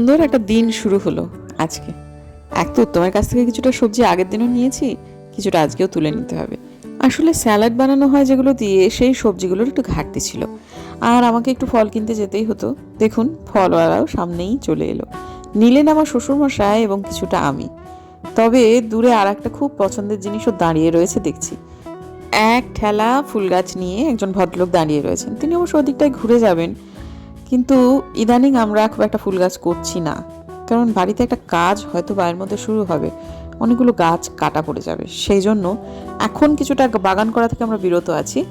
সুন্দর একটা দিন শুরু হলো আজকে। এক তো তোমার কাছ থেকে কিছুটা সবজি আগের দিনও নিয়েছি, কিছুটা আজকেও তুলে নিতে হবে। আসলে স্যালাড বানানো হয় যেগুলো দিয়ে সেই সবজিগুলোর একটু ঘাটতি ছিল। আর আমাকে একটু ফল কিনতে যেতেই হতো। দেখুন, ফলওয়ালাও সামনেই চলে এলো। নিলেন আমার শ্বশুরমশাই এবং কিছুটা আমি। তবে দূরে আর একটা খুব পছন্দের জিনিসও দাঁড়িয়ে রয়েছে দেখছি। এক ঠেলা ফুল গাছ নিয়ে একজন ভদ্রলোক দাঁড়িয়ে রয়েছেন। তিনি অবশ্য ওদিকটায় ঘুরে যাবেন। কিন্তু ইদানিং আমরা খুব একটা ফুল গাছ করছি না। কারণ বাড়িতে একটা কাজ হয়তো বায়ের মধ্যে শুরু হবে, অনেকগুলো গাছ কাটা পড়ে যাবে। সেই জন্য এখন কিছুটা বাগান করা থেকে আমরা বিরত আছি।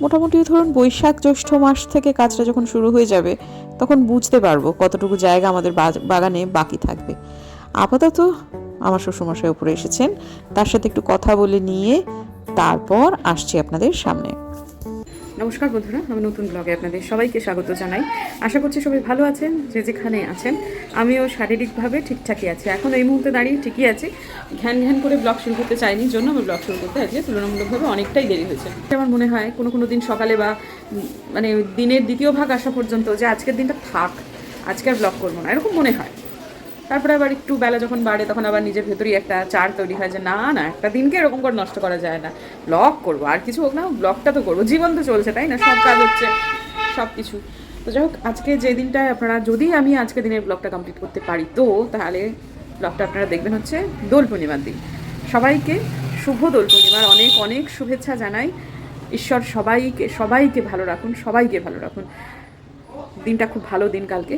মোটামুটি ধরুন বৈশাখ জ্যৈষ্ঠ মাস থেকে কাজটা যখন শুরু হয়ে যাবে, তখন বুঝতে পারব কতটুকু জায়গা আমাদের বাগানে বাকি থাকবে। আপাতত আমার শ্বশুরমশাই উপরে এসেছেন, তার সাথে একটু কথা বলে নিয়ে তারপর আসছি আপনাদের সামনে। নমস্কার বন্ধুরা, আমি নতুন ব্লগে আপনাদের সবাইকে স্বাগত জানাই। আশা করছি সবাই ভালো আছেন, যে যেখানে আছেন। আমিও শারীরিকভাবে ঠিকঠাকই আছি। এখন এই মুহূর্তে দাঁড়িয়ে ঠিকই আছি। ঘ্যান ঘ্যান করে ব্লগ শুরু করতে চাইনি জন্য আমি ব্লগ শুরু করতে আজকে তুলনামূলকভাবে অনেকটাই দেরি হয়েছে। আমার মনে হয় কোনো কোনো দিন সকালে বা মানে দিনের দ্বিতীয় ভাগ আসা পর্যন্ত যে আজকের দিনটা থাক, আজকে আর ব্লগ করব না, এরকম মনে হয়। তারপরে আবার একটু বেলা যখন বাড়ে, তখন আবার নিজের ভেতরেই একটা চার তৈরি হয় যে, না না, একটা দিনকে এরকম করে নষ্ট করা যায় না। ব্লগ করব, আর কিছু হোক না ব্লগটা তো করব। জীবন তো চলছে, তাই না? সব কাজ হচ্ছে, সব কিছু। তো যাই হোক, আজকে যে দিনটায় আপনারা, যদি আমি আজকে দিনের ব্লগটা কমপ্লিট করতে পারি, তো তাহলে ব্লগটা আপনারা দেখবেন হচ্ছে দোল পূর্ণিমার দিন। সবাইকে শুভ দোল পূর্ণিমার অনেক অনেক শুভেচ্ছা জানাই। ঈশ্বর সবাইকে সবাইকে ভালো রাখুন, সবাইকে ভালো রাখুন। দিনটা খুব ভালো দিন কালকে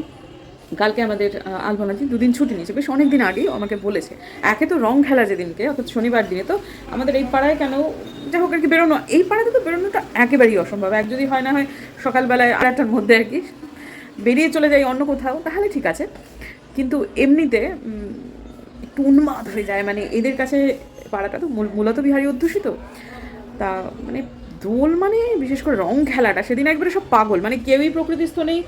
কালকে আমাদের আলপনাজি দুদিন ছুটি নিয়েছে। বেশ অনেক দিন আগেই আমাকে বলেছে। একে তো রং খেলা যেদিনকে, অর্থাৎ শনিবার দিনে। তো আমাদের এই পাড়ায় কেন, যাই হোক আর কি বেরোনো, এই পাড়াতে তো বেরোনোটা একেবারেই অসম্ভব। এক যদি হয় না হয় সকালবেলায় আড়াইটার মধ্যে আর কি বেরিয়ে চলে যাই অন্য কোথাও, তাহলে ঠিক আছে। কিন্তু এমনিতে একটু উন্মাদ হয়ে যায়। মানে এদের কাছে পাড়াটা তো মূল- মূলত বিহারি অধ্যুষিত। তা মানে দোল মানে বিশেষ করে রং খেলাটা, সেদিন একবারে সব পাগল। মানে কেউই প্রকৃতিস্থ নেই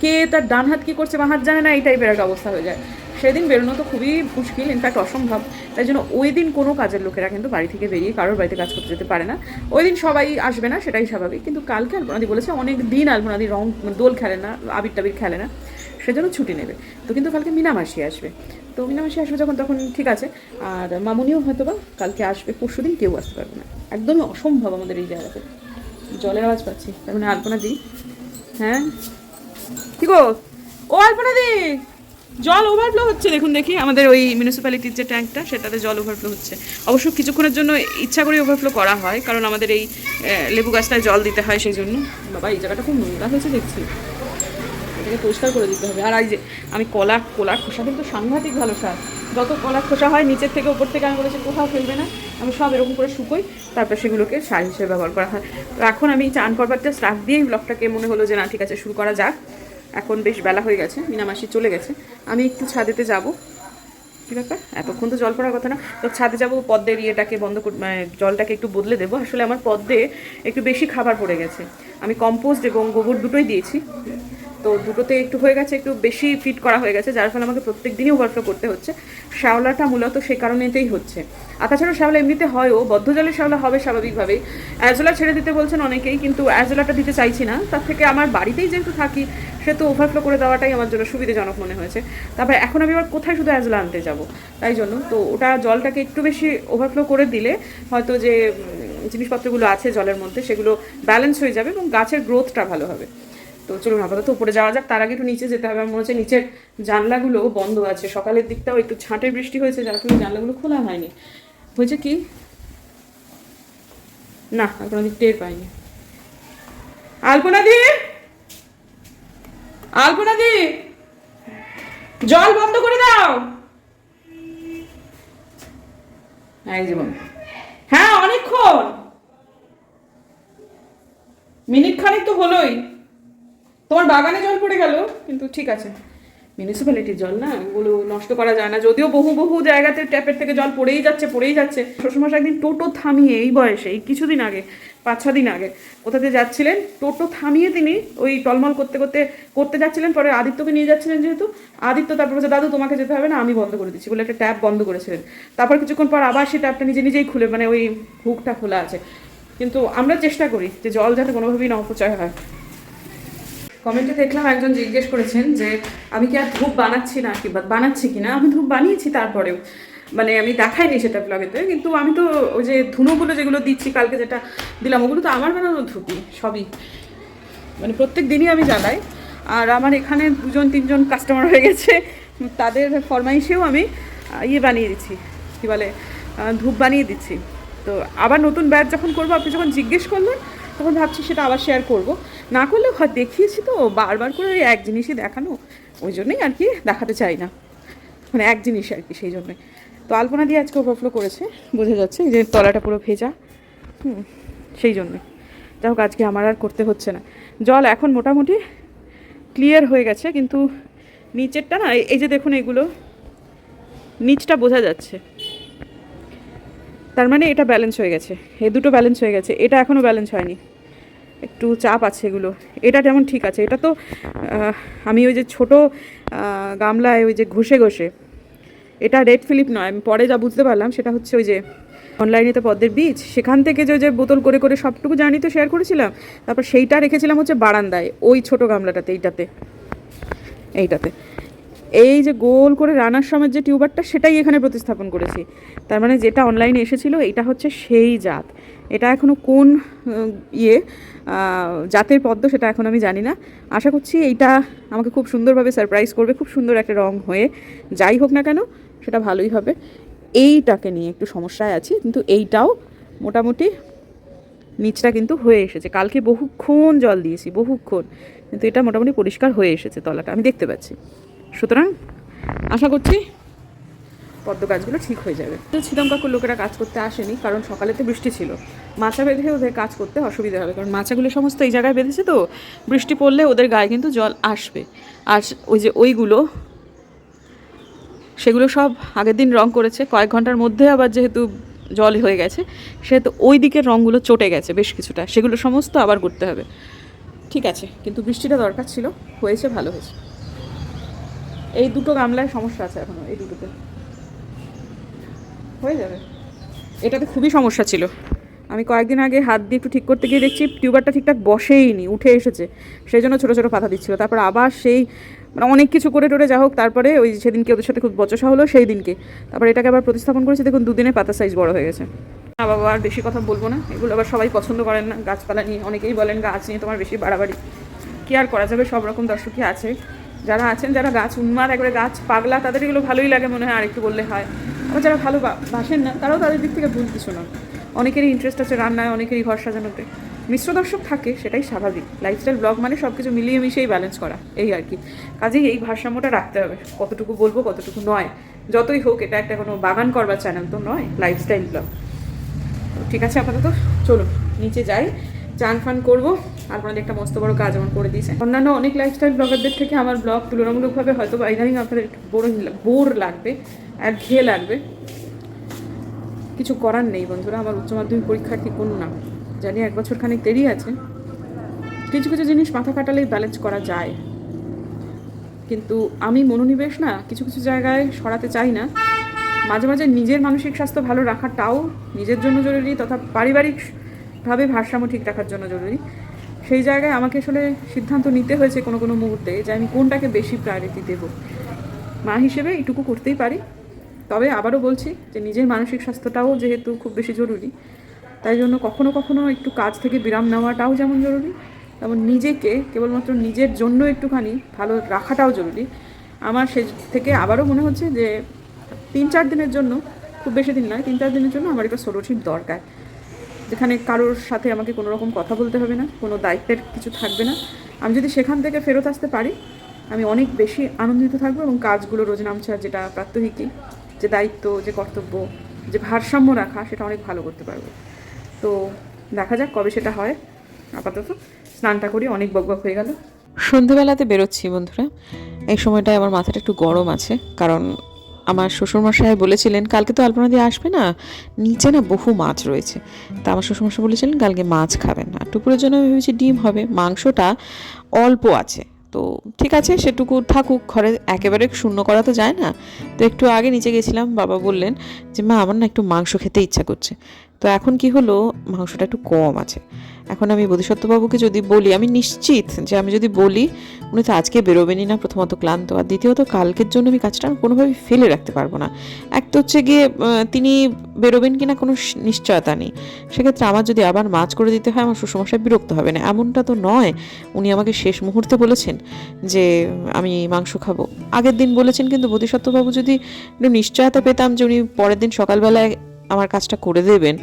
কে তার ডান হাত কী করছে, বা হাত জানে না, এই টাইপের একটা অবস্থা হয়ে যায়। সেদিন বেরোনো তো খুবই মুশকিল ইনফ্যাক্ট অসম্ভব। তাই জন্য ওই দিন কোনো কাজের লোকেরা কিন্তু বাড়ি থেকে বেরিয়ে কারোর বাড়িতে কাজ করতে যেতে পারে না। ওই দিন সবাই আসবে না, সেটাই স্বাভাবিক। কিন্তু কালকে আলপনাদি বলেছে, অনেক দিন আলপনাদি রং, দোল খেলে না আবির টাবির খেলে না, সেজন্য ছুটি নেবে। তো কিন্তু কালকে মিনামাসি আসবে। তো মিনামাসি আসবে যখন, তখন ঠিক আছে। আর মামুনিও হয়তো বা কালকে আসবে, পরশু দিন কেউ আসতে পারবে না। একদমই অসম্ভব আমাদের এই জায়গাতে। জলের আওয়াজ পাচ্ছি। তার মানে আলপনা দি হ্যাঁ? গো? ও জল ওভারফ্লো হচ্ছে, দেখুন দেখি। আমাদের ওই মিউনিসিপ্যালিটির যে ট্যাঙ্কটা সেটাতে জল ওভারফ্লো হচ্ছে। অবশ্য কিছুক্ষণের জন্য ইচ্ছা করে ওভারফ্লো করা হয়, কারণ আমাদের এই লেবু গাছটায় জল দিতে হয় সেই জন্য বাবা, এই জায়গাটা খুব নোংরা হয়েছে, দেখছি। এটাকে পরিষ্কার করে দিতে হবে। আর এই যে, আমি কলা, কলার খোসা, কিন্তু সাংঘাতিক ভালো সার। যত কলার খোসা হয়, নিচের থেকে উপর থেকে আমি বলেছি, কোথাও ফেলবে না। আমি সব এরকম করে শুকোই, তারপর সেগুলোকে সার হিসেবে ব্যবহার করা হয়। এখন আমি চান করবার জাস্ট রাখ দিয়েই ব্লগটাকে মনে হলো যে না, ঠিক আছে, শুরু করা যাক। এখন বেশ বেলা হয়ে গেছে মিনামাসি চলে গেছে। আমি একটু ছাদেতে যাব। কি ব্যাপার? এতক্ষণ তো জল পড়ার কথা না। তো ছাদে যাব পদ্মের ইয়েটাকে বন্ধ মানে জলটাকে একটু বদলে দেবো। আসলে আমার পদ্মে একটু বেশি খাবার পড়ে গেছে। আমি কম্পোস্ট এবং গোবর দুটোই দিয়েছি। তো দুটোতে একটু হয়ে গেছে, একটু বেশি ফিট করা হয়ে গেছে, যার ফলে আমাকে প্রত্যেক দিনই ওভারফ্লো করতে হচ্ছে। শ্যাওলাটা মূলত সেই কারণেতেই হচ্ছে। আর তাছাড়া শ্যাওলা এমনিতে হয়ও বদ্ধ জলের শ্যাওলা হবে স্বাভাবিকভাবেই। অ্যাজোলা ছেড়ে দিতে বলছেন অনেকেই, কিন্তু অ্যাজোলাটা দিতে চাইছি না। তার থেকে আমার বাড়িতেই যেহেতু থাকি, সে তো ওভারফ্লো করে দেওয়াটাই আমার জন্য সুবিধাজনক মনে হয়েছে। তারপরে এখন আমি আবার কোথায় শুধু অ্যাজোলা আনতে যাব? তাই জন্য তো ওটা জলটাকে একটু বেশি ওভারফ্লো করে দিলে হয়তো যে জিনিসপত্রগুলো আছে জলের মধ্যে, সেগুলো ব্যালেন্স হয়ে যাবে এবং গাছের গ্রোথটা ভালো হবে। তো চলুন আপাতত উপরে যাওয়া যাক। তার আগে একটু নিচে যেতে হবে। আমার মনে হচ্ছে নিচের জানলাগুলো বন্ধ আছে। সকালের দিকটাও একটু ছাঁটে বৃষ্টি হয়েছে যার ফলে জানলাগুলো খোলা হয়নি। হয়েছে কি? না আর কোনো দিক টের পাইনি। আলপনা দি আলপনা দি জল বন্ধ করে দাও! এই জীবন হ্যাঁ অনেকক্ষণ। মিনিট খানিক তো হলোই। তোমার বাগানে জল পড়ে গেল? কিন্তু ঠিক আছে। মিউনিসিপ্যালিটির জল না, ওগুলো নষ্ট করা যায় না। যদিও বহু বহু জায়গাতে ট্যাপের থেকে জল পড়েই যাচ্ছে পড়েই যাচ্ছে। শ্বশুরমশাই একদিন টোটো থামিয়ে, এই বয়সে এই কিছুদিন আগে পাঁচ ছ দিন আগে কোথাতে যাচ্ছিলেন? টোটো থামিয়ে তিনি ওই টলমল করতে করতে করতে যাচ্ছিলেন, পরে আদিত্যকে নিয়ে যাচ্ছিলেন যেহেতু। আদিত্য তারপর বলছে, দাদু, তোমাকে যেতে হবে না, আমি বন্ধ করে দিচ্ছি। বলে একটা ট্যাপ বন্ধ করেছিলেন। তারপর কিছুক্ষণ পর আবার সেই ট্যাপটা নিজে নিজেই খুলে মানে ওই হুকটা খোলা আছে। কিন্তু আমরা চেষ্টা করি যে জল যাতে কোনোভাবেই না অপচয় হয়। কমেন্টে দেখলাম একজন জিজ্ঞেস করেছেন যে, আমি কি আর ধূপ বানাচ্ছি না কি বানাচ্ছি কি না? আমি ধূপ বানিয়েছি তারপরেও। মানে আমি দেখাইনি সেটা ব্লগেতে কিন্তু আমি তো ওই যে ধুনোগুলো যেগুলো দিচ্ছি, কালকে যেটা দিলাম, ওগুলো তো আমার বানানো ধূপই সবই। মানে প্রত্যেক দিনই আমি জ্বালাই। আর আমার এখানে দুজন, তিনজন কাস্টমার হয়ে গেছে, তাদের ফরমাইশেও আমি ইয়ে বানিয়ে দিচ্ছি। কী বলে ধূপ বানিয়ে দিচ্ছি। তো আবার নতুন ব্যাচ যখন করব, আপনি যখন জিজ্ঞেস করলেন, তখন ভাবছি সেটা আবার শেয়ার করব। না করলে হয় দেখিয়েছি তো, বারবার করে ওই এক জিনিসই দেখানো, ওই জন্যই আর কি দেখাতে চাই না। মানে এক জিনিস আর কি, সেই জন্যই। তো আলপনা দিয়ে আজকে ওভারফ্লো করেছে, বোঝা যাচ্ছে যে তলাটা পুরো ভেজা। হুম, সেই জন্যই। যাই হোক, আজকে আমার আর করতে হচ্ছে না। জল এখন মোটামুটি ক্লিয়ার হয়ে গেছে, কিন্তু নিচেরটা না, এই যে দেখুন এগুলো, নিচটা বোঝা যাচ্ছে। তার মানে এটা ব্যালেন্স হয়ে গেছে। এ দুটো ব্যালেন্স হয়ে গেছে। এটা এখনও ব্যালেন্স হয়নি। একটু চাপ আছে এগুলো। এটা যেমন ঠিক আছে, এটা তো আমি ওই যে ছোট গামলায় ওই যে ঘষে ঘষে, এটা রেড ফিলিপ নয়, আমি পরে যা বুঝতে পারলাম সেটা হচ্ছে ওই যে অনলাইনে তো পদ্মের বীজ, সেখান থেকে যে যে বোতল করে করে সবটুকু জানি তো শেয়ার করেছিলাম, তারপর সেইটা রেখেছিলাম হচ্ছে বারান্দায়, ওই ছোট গামলাটাতে, এইটাতে এইটাতে। এই যে গোল করে রানার সময় যে টিউবারটা সেটাই এখানে প্রতিস্থাপন করেছি। তার মানে যেটা অনলাইনে এসেছিল এটা হচ্ছে সেই জাত। এটা এখনও কোন ইয়ে জাতের পদ্ম সেটা এখন আমি জানি না। আশা করছি এইটা আমাকে খুব সুন্দরভাবে সারপ্রাইজ করবে, খুব সুন্দর একটা রং হয়ে যাই হোক না কেন, সেটা ভালোই হবে। এইটাকে নিয়ে একটু সমস্যায় আছি, কিন্তু এইটাও মোটামুটি নিচটা কিন্তু হয়ে এসেছে। কালকে বহুক্ষণ জল দিয়েছি, বহুক্ষণ, কিন্তু এটা মোটামুটি পরিষ্কার হয়ে এসেছে তলাটা, আমি দেখতে পাচ্ছি। সুতরাং আশা করছি পদ্ম গাছগুলো ঠিক হয়ে যাবে। তো ছিলম কাকুর লোকেরা কাজ করতে আসেনি, কারণ সকালেতে বৃষ্টি ছিল। মাচা বেঁধে ওদের কাজ করতে অসুবিধা হবে, কারণ মাচাগুলো সমস্ত এই জায়গায় বেঁধেছে তো, বৃষ্টি পড়লে ওদের গায়ে কিন্তু জল আসবে। আর ওই যে ওইগুলো, সেগুলো সব আগের দিন রং করেছে, কয়েক ঘণ্টার মধ্যে আবার যেহেতু জল হয়ে গেছে, সেহেতু ওই দিকের রঙগুলো চটে গেছে বেশ কিছুটা, সেগুলো সমস্ত আবার করতে হবে। ঠিক আছে, কিন্তু বৃষ্টিটা দরকার ছিল, হয়েছে, ভালো হয়েছে। এই দুটো গামলায় সমস্যা আছে এখনও এই দুটোতে। হয়ে যাবে। এটাতে খুবই সমস্যা ছিল। আমি কয়েকদিন আগে হাত দিয়ে একটু ঠিক করতে গিয়ে দেখছি টিউবারটা ঠিকঠাক বসেইনি, উঠে এসেছে। সেই জন্য ছোটো ছোটো পাতা দিচ্ছিল। তারপর আবার সেই মানে অনেক কিছু করে টোরে যা হোক, তারপরে ওই সেদিনকে ওদের সাথে খুব বচসা হলো, সেই দিনকে। তারপর এটাকে আবার প্রতিস্থাপন করেছি। দেখুন দুদিনে পাতা সাইজ বড় হয়ে গেছে। না বাবা, আর বেশি কথা বলব না। এগুলো আবার সবাই পছন্দ করেন না, গাছপালা নিয়ে। অনেকেই বলেন গাছ নিয়ে তোমার বেশি বাড়াবাড়ি। কী আর করা যাবে? সব রকম দর্শকই আছে। যারা আছেন, যারা গাছ উন্মাদ, একবারে গাছ পাগলা, তাদের এগুলো ভালোই লাগে মনে হয় আর একটু বললে হয়। আবার যারা ভালো বাসেন না, তারাও তাদের দিক থেকে ভুল কিছু না অনেকেরই ইন্টারেস্ট আছে রান্নায়, অনেকেরই ঘর সাজানোতে। মিশ্র দর্শক থাকে, সেটাই স্বাভাবিক। লাইফস্টাইল ব্লগ মানে সব কিছু মিলিয়ে মিশিয়েই ব্যালেন্স করা, এই আর কি। কাজেই এই ভারসাম্যটা রাখতে হবে। কতটুকু বলব, কতটুকু নয়। যতই হোক, এটা একটা কোনো বাগান করবার চ্যানেল তো নয় লাইফস্টাইল ব্লগ ঠিক আছে, আপাতত চলো নিচে যাই। চান ফান করব আপনাদের একটা মস্ত বড় কাজ আমার করে দিয়েছে। অন্যান্য অনেক লাইফস্টাইল ব্লগারদের থেকে আমার ব্লগ তুলনামূলকভাবে হয়তো ইদানিং আপনাদের বোরিং বোর লাগবে। আর ঘেয়ে লাগবে। কিছু করার নেই বন্ধুরা, আমার উচ্চ মাধ্যমিক পরীক্ষার্থী না জানি এক বছর খানিক দেরি আছে। কিছু কিছু জিনিস মাথা কাটালেই ব্যালেন্স করা যায়। কিন্তু আমি মনোনিবেশ না, কিছু কিছু জায়গায় সরাতে চাই না। মাঝে মাঝে নিজের মানসিক স্বাস্থ্য ভালো রাখাটাও নিজের জন্য জরুরি তথা পারিবারিকভাবে ভারসাম্য ঠিক রাখার জন্য জরুরি। সেই জায়গায় আমাকে আসলে সিদ্ধান্ত নিতে হয়েছে কোনো কোনো মুহূর্তে যে আমি কোনটাকে বেশি প্রায়োরিটি দেব। মা হিসেবে এইটুকু করতেই পারি। তবে আবারও বলছি যে নিজের মানসিক স্বাস্থ্যটাও যেহেতু খুব বেশি জরুরি, তাই জন্য কখনো কখনো একটু কাজ থেকে বিরাম নেওয়াটাও যেমন জরুরি, তেমন নিজেকে কেবলমাত্র নিজের জন্য একটুখানি ভালো রাখাটাও জরুরি। আমার সে থেকে আবারও মনে হচ্ছে যে তিন চার দিনের জন্য, খুব বেশি দিন নয়, তিন চার দিনের জন্য আমার একটা সোলো দরকার, যেখানে কারোর সাথে আমাকে কোনো রকম কথা বলতে হবে না, কোনো দায়িত্বের কিছু থাকবে না। আমি যদি সেখান থেকে ফেরত আসতে পারি, আমি অনেক বেশি আনন্দিত থাকব এবং কাজগুলো রোজ নামছে যেটা প্রাত্যহিকই। যে দায়িত্ব, যে কর্তব্য, যে ভারসাম্য রাখা, সেটা অনেক ভালো করতে পারব। তো দেখা যাক কবে সেটা হয়। আপাতত স্নানটা করি, অনেক বকবক হয়ে গেল। সন্ধেবেলাতে বেরোচ্ছি বন্ধুরা। এই সময়টায় আমার মাথাটা একটু গরম আছে, কারণ আমার শ্বশুরমশাই বলেছিলেন, কালকে তো আলপনা দিয়ে আসবে না, নিচে না বহু মাছ রয়েছে। তা আমার শ্বশুরমশাই বলেছিলেন, কালকে মাছ খাবেন না। দুপুরের জন্য ভেবেছি ডিম হবে, মাংসটা অল্প আছে। তো ঠিক আছে, সেটুকু থাকুক, ঘরে একেবারে শূন্য করা তো যায় না। তো একটু আগে নিচে গেছিলাম, বাবা বললেন যে, মা, আমার না একটু মাংস খেতে ইচ্ছা করছে। তো এখন কি হলো, মাংসটা একটু কম আছে। এখন আমি বোধিসত্ত্ববাবুকে যদি বলি, আমি নিশ্চিত যে আমি যদি বলি, উনি তো আজকে বেরোবেনই না, প্রথমত ক্লান্ত, আর দ্বিতীয়ত কালকের জন্য আমি কাজটা কোনোভাবেই ফেলে রাখতে পারব না। এক তো হচ্ছে গিয়ে তিনি বেরোবেন কি না কোনো নিশ্চয়তা নেই। সেক্ষেত্রে আমার যদি আবার মাছ করে দিতে হয়, আমার শ্বশুরমশাই বিরক্ত হবে না। এমনটা তো নয়, উনি আমাকে শেষ মুহূর্তে বলেছেন যে, আমি মাংস খাব। আগের দিন বলেছেন, কিন্তু বোধিসত্ত্ববাবু যদি একটু নিশ্চয়তা পেতাম যে, উনি পরের দিন সকালবেলায় আমার কাজটা করে দেবেন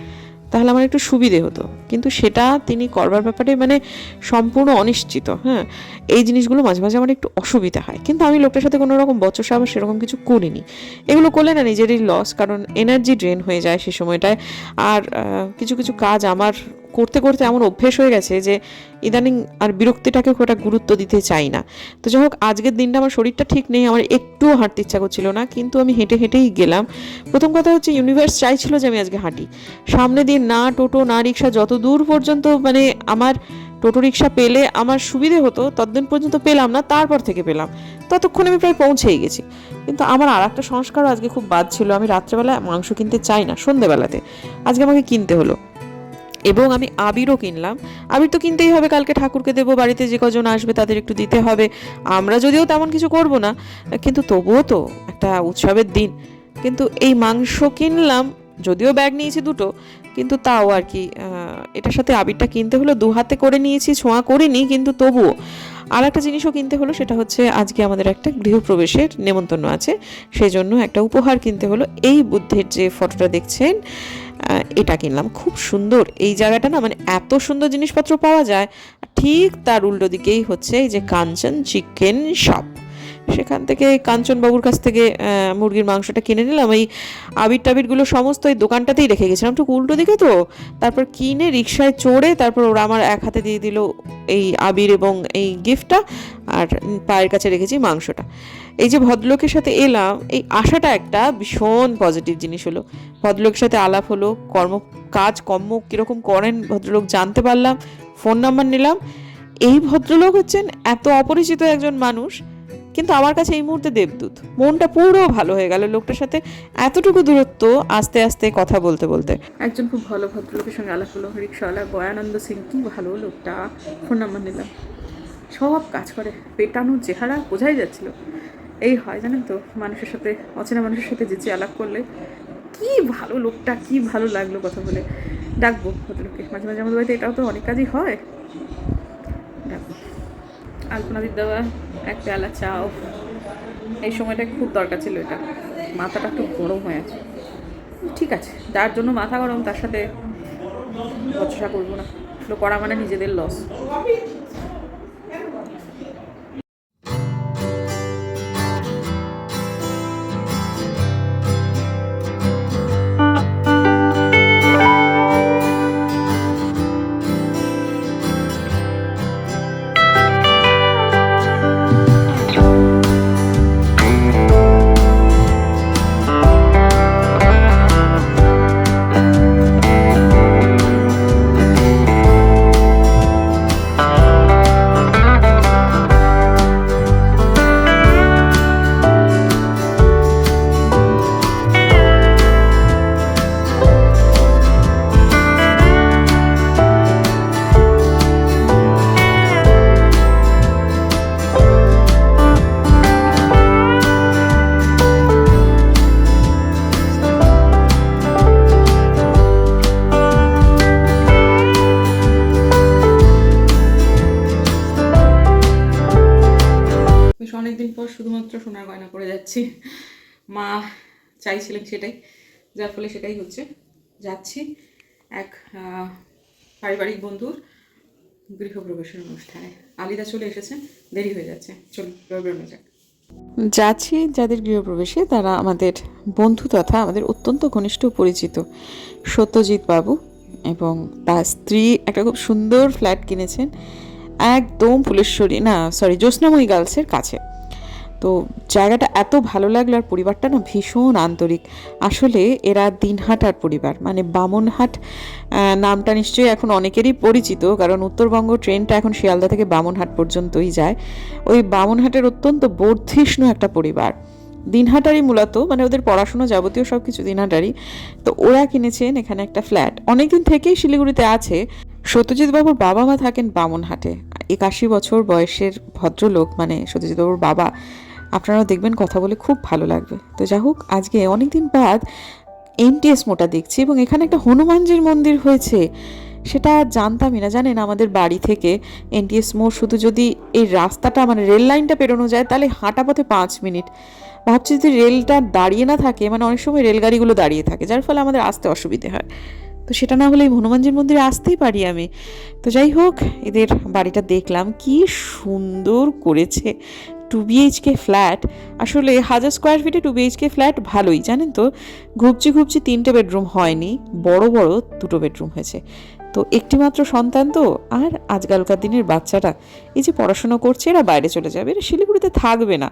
তাহলে আমার একটু সুবিধে হতো। কিন্তু সেটা তিনি করবার ব্যাপারে মানে সম্পূর্ণ অনিশ্চিত হ্যাঁ? এই জিনিসগুলো মাঝে মাঝে আমার একটু অসুবিধা হয়। কিন্তু আমি লোকটার সাথে কোনো রকম বচসা বা সেরকম কিছু করিনি। এগুলো করলে না নিজেরই লস কারণ এনার্জি ড্রেন হয়ে যায় সে সময়টায়। আর কিছু কিছু কাজ আমার করতে করতে এমন অভ্যেস হয়ে গেছে যে ইদানিং আর বিরক্তিটাকে খুব একটা গুরুত্ব দিতে চাই না। তো যাই হোক আজকের দিনটা আমার শরীরটা ঠিক নেই, আমার একটুও হাঁটতে ইচ্ছা করছিল না, কিন্তু আমি হেঁটে হেঁটেই গেলাম। প্রথম কথা হচ্ছে ইউনিভার্স চাইছিল যে আমি আজকে হাঁটি। সামনে দিয়ে না টোটো, না রিক্সা, যত দূর পর্যন্ত মানে আমার টোটো, রিক্সা পেলে আমার সুবিধে হতো, ততদিন পর্যন্ত পেলাম না, তারপর থেকে পেলাম। ততক্ষণ আমি প্রায় পৌঁছেই গেছি। কিন্তু আমার আর একটা সংস্কারও আজকে খুব বাদ ছিল, আমি রাত্রেবেলা মাংস কিনতে চাই না, সন্ধেবেলাতে। আজকে আমাকে কিনতে হলো। এবং আমি আবিরও কিনলাম। আবির তো কিনতেই হবে, কালকে ঠাকুরকে দেবো, বাড়িতে যে কজন আসবে তাদের একটু দিতে হবে। আমরা যদিও তেমন কিছু করব না, কিন্তু তবুও তো একটা উৎসবের দিন। কিন্তু এই মাংস কিনলাম, যদিও ব্যাগ নিয়েছি দুটো, কিন্তু তাও আর কি এটার সাথে আবিরটা কিনতে হলো, দু হাতে করে নিয়েছি, ছোঁয়া করিনি, কিন্তু তবুও। আর একটা জিনিসও কিনতে হলো, সেটা হচ্ছে আজকে আমাদের একটা গৃহপ্রবেশের নেমন্তন্ন আছে সেই জন্য একটা উপহার কিনতে হলো। এই বুদ্ধের যে ফটোটা দেখছেন এটা কিনলাম। খুব সুন্দর। এই জায়গাটা না মানে এত সুন্দর জিনিসপত্র পাওয়া যায়, ঠিক তার উল্টো দিকেই হচ্ছে এই যে কাঞ্চন চিকেন শপ। সেখান থেকে কাঞ্চন বাবুর কাছ থেকে মুরগির মাংসটা কিনে নিলাম। এই আবির টাবিরগুলো সমস্ত এই দোকানটাতেই রেখে গেছিলাম। একটু উল্টো দিকে তো? তারপর কিনে রিক্সায় চড়ে তারপর ওরা আমার এক হাতে দিয়ে দিল এই আবির এবং এই গিফটটা আর পায়ের কাছে রেখেছি মাংসটা। এই যে ভদ্রলোকের সাথে এলাম, এই আশাটা একটা ভীষণ পজিটিভ জিনিস হলো। ভদ্রলোকের সাথে আলাপ হলো, কর্ম কাজ, কর্ম কীরকম করেন ভদ্রলোক জানতে পারলাম, ফোন নাম্বার নিলাম। এই ভদ্রলোক হচ্ছেন এত অপরিচিত একজন মানুষ কিন্তু আমার কাছে এই মুহূর্তে দেবদূত। মনটা পুরো ভালো হয়ে গেল লোকটার সাথে এতটুকু দূরত্ব আস্তে আস্তে কথা বলতে বলতে। একজন খুব ভালো ভদ্রলোকের সঙ্গে আলাপ হলো। রিক্সাওয়ালা বয়ানন্দ সিং, কি ভালো লোকটা। ফোন নাম্বার নিলাম। সব কাজ করে। পেটানোর চেহারা বোঝাই যাচ্ছিল। এই হয় জানেন তো, মানুষের সাথে, অচেনা মানুষের সাথে যেচে আলাপ করলে কি ভালো লোকটা, কি ভালো লাগল কথা বলে। ডাকবো ভদ্রলোকে মাঝে মাঝে আমাদের বাড়িতে এটাও তো অনেক কাজই হয়। ডাকবো। আলপনাদির দেওয়া এক পেয়ালা চা এই সময়টা খুব দরকার ছিল এটা। মাথাটা একটু গরম হয়ে আছে। ঠিক আছে, যার জন্য মাথা গরম, তার সাথে বচসা করব না। করা মানে নিজেদের লস চাইছিলেন সেটাই, যার ফলে সেটাই হচ্ছে। যাচ্ছি এক পারিবারিক বন্ধুর গৃহপ্রবেশের অনুষ্ঠানে। আলিদা চলে এসেছেন দেরি হয়ে যাচ্ছে। চলুন যাক। যাচ্ছি যাদের গৃহপ্রবেশে, তারা আমাদের বন্ধু তথা আমাদের অত্যন্ত ঘনিষ্ঠ পরিচিত। সত্যজিৎ বাবু এবং তার স্ত্রী একটা খুব সুন্দর ফ্ল্যাট কিনেছেন, একদম ফুলেশ্বরী, না সরি জ্যোৎস্নাময়ী গার্লসের কাছে। তো জায়গাটা এত ভালো লাগল আর পরিবারটা না ভীষণ আন্তরিক। আসলে এরা দিনহাটার পরিবার মানে বামনহাট নামটা নিশ্চয়ই এখন অনেকেরই পরিচিত, কারণ উত্তরবঙ্গ ট্রেনটা এখন শিয়ালদা থেকে বামনহাট পর্যন্তই যায়। ওই বামনহাটের অত্যন্ত বর্ধিষ্ণু একটা পরিবার। দিনহাটারই মূলত মানে ওদের পড়াশুনো যাবতীয় সব কিছু দিনহাটারই। তো ওরা কিনেছেন এখানে একটা ফ্ল্যাট। অনেকদিন থেকেই শিলিগুড়িতে আছে। সত্যজিৎ বাবুর বাবা মা থাকেন বামনহাটে। একাশি বছর বয়সের ভদ্রলোক মানে সত্যজিৎ বাবুর বাবা। আপনারাও দেখবেন কথা বলে খুব ভালো লাগবে। তো যা হোক, আজকে অনেকদিন বাদ এনটিএস মোটা দেখছি এবং এখানে একটা হনুমানজির মন্দির হয়েছে। সেটা জানতামই না, জানেন? আমাদের বাড়ি থেকে এনটিএস মোড় শুধু যদি এই রাস্তাটা মানে রেল লাইনটা পেরোনো যায়, তাহলে হাঁটা পথে পাঁচ মিনিট। ভাবছি যদি রেলটা দাঁড়িয়ে না থাকে মানে অনেক সময় রেলগাড়িগুলো দাঁড়িয়ে থাকে, যার ফলে আমাদের আসতে অসুবিধে হয়। তো সেটা না হলে এই হনুমানজির মন্দিরে আসতেই পারি আমি। তো যাই হোক, এদের বাড়িটা দেখলাম, কি সুন্দর করেছে। টু বিএইচকে ফ্ল্যাট আসলে হাজার স্কোয়ার ফিটে টু বিএইচকে ফ্ল্যাট ভালোই, জানেন তো? ঘুপচি ঘুপচি তিনটে বেডরুম হয়নি, বড় বড় দুটো বেডরুম হয়েছে। তো একটি মাত্র সন্তান তো, আর আজকালকার দিনের বাচ্চাটা, এই যে পড়াশুনো করছে, এরা বাইরে চলে যাবে, এরা শিলিগুড়িতে থাকবে না।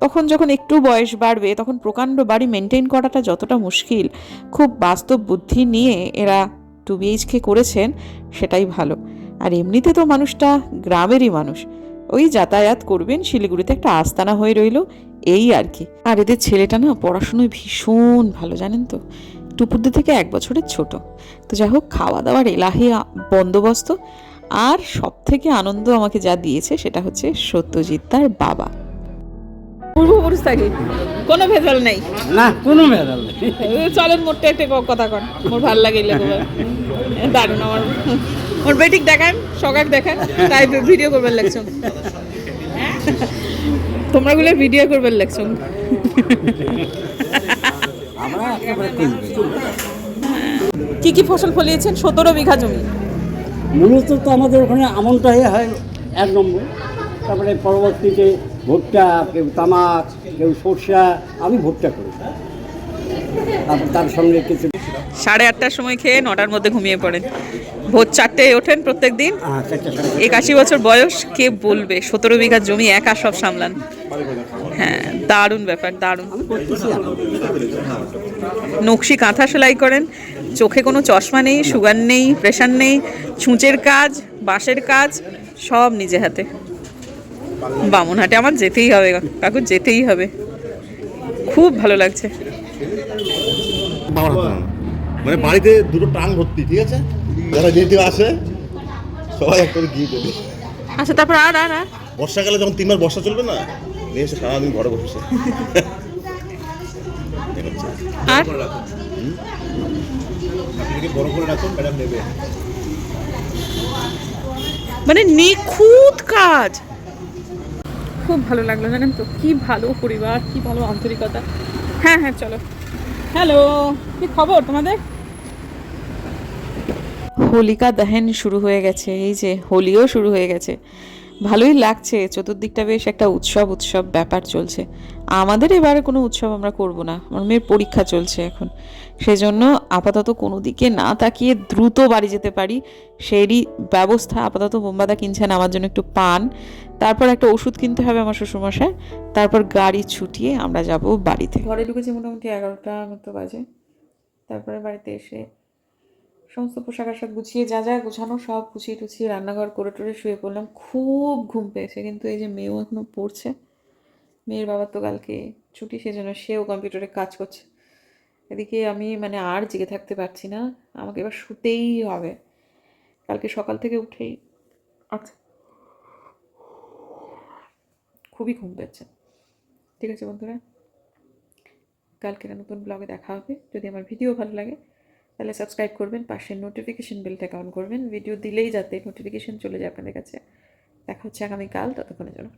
তখন যখন একটু বয়স বাড়বে, তখন প্রকাণ্ড বাড়ি মেনটেন করাটা যতটা মুশকিল, খুব বাস্তব বুদ্ধি নিয়ে এরা টু বিএইচকে করেছেন, সেটাই ভালো। আর এমনিতে তো মানুষটা গ্রামেরই মানুষ। ওই যাতায়াত করবেন। শিলিগুড়িতে একটা আস্তানা হয়ে রইল। এই আর কি। আর এদের ছেলেটা না পড়াশুনোয় ভীষণ ভালো জানেন তো? টুপুরদের থেকে এক বছরের ছোট। তো যাই হোক খাওয়া দাওয়ার এলাহি বন্দোবস্ত। আর সব থেকে আনন্দ আমাকে যা দিয়েছে সেটা হচ্ছে সত্যজিৎ তার বাবা। পূর্বপুরুষ থাকি কোনো ভেজাল নেই। না কোনো ভেজাল নেই। চলেন মোটটা একটা কথা কন। মোর ভালো লাগে দারুণ আমার। মোর বেটিক দেখান সকাক দেখান তাই ভিডিও করবার লাগছো। তোমরা গুলো ভিডিও করবার লাগছো। কি কি ফসল ফলিয়েছেন? সতেরো বিঘা জমি। মূলত তো আমাদের ওখানে আমনটাই হয় এক নম্বর। তারপরে পরবর্তীতে ভুট্টা কেউ তামাক কেউ সরষা আমি ভুট্টা করি। তারপর তার সঙ্গে কিছু সাড়ে আটটার সময় খেয়ে নটার মধ্যে ঘুমিয়ে পড়েন। ভোর চারটেয় ওঠেন প্রত্যেক দিন। একাশি বছর বয়স, কে বলবে? সতেরো বিঘা জমি একা সব সামলান। হ্যাঁ দারুণ ব্যাপার, দারুণ। নকশি কাঁথা সেলাই করেন। চোখে কোনো চশমা নেই, সুগার নেই, প্রেশার নেই, ছুঁচের কাজ, বাঁশের কাজ, সব নিজে হাতে। বামুনহাটে আমার যেতেই হবে, কাকু যেতেই হবে। খুব ভালো লাগছে। মানে বাড়িতে দুটো টাং ভর্তি ঠিক আছে? যারা রিলেটিভ আসে সবাই একটা গিয়ে দেবে। আচ্ছা তারপর আর আর আর? বর্ষাকালে যখন তিনবার বর্ষা চলবে না নিয়ে এসে সারাদিন ঘরে বসেছে আর? বড় করে নেবে। মানে নিখুঁত কাজ। খুব ভালো লাগল জানেন তো কি ভালো পরিবার কি ভালো আন্তরিকতা। হ্যাঁ হ্যাঁ চলো। হ্যালো, কি খবর তোমাদের? হোলিকা দহন শুরু হয়ে গেছে, এই যে হোলিও শুরু হয়ে গেছে। ভালোই লাগছে, চতুর্দিকটা বেশ একটা উৎসব উৎসব ব্যাপার চলছে। আমাদের এবারে কোনো উৎসব আমরা করব না, আমার মেয়ের পরীক্ষা চলছে এখন। সেজন্য আপাতত কোনো দিকে না তাকিয়ে দ্রুত বাড়ি যেতে পারি। সেরই ব্যবস্থা আপাতত বোম্বাদা কিনছেন আমার জন্য একটু পান। তারপর একটা ওষুধ কিনতে হবে আমার শ্বশুরমশাই। তারপর গাড়ি ছুটিয়ে আমরা যাব বাড়িতে। ঘরে ঢুকেছি মোটামুটি এগারোটার মতো বাজে। তারপরে বাড়িতে এসে সমস্ত পোশাক আশাক গুছিয়ে যা যা গোছানো সব গুছিয়ে টুছিয়ে রান্নাঘর করে টরে শুয়ে পড়লাম। খুব ঘুম পেয়েছে, কিন্তু এই যে মেয়েও এখনও পড়ছে। মেয়ের বাবার তো কালকে ছুটি, সেজন্য সেও কম্পিউটারে কাজ করছে। এদিকে আমি মানে আর জেগে থাকতে পারছি না, আমাকে এবার শুতেই হবে। কালকে সকাল থেকে উঠেই আচ্ছা। খুবই ঘুম পেয়েছে। ঠিক আছে বন্ধুরা কালকের নতুন ব্লগে দেখা হবে। যদি আমার ভিডিও ভালো লাগে তাহলে সাবস্ক্রাইব করবেন পাশে নোটিফিকেশন বেলটাকে অন করবেন। ভিডিও দিলেই যাতে নোটিফিকেশন চলে যায় আপনাদের কাছে। দেখা হচ্ছে আগামীকাল, ততক্ষণের জন্য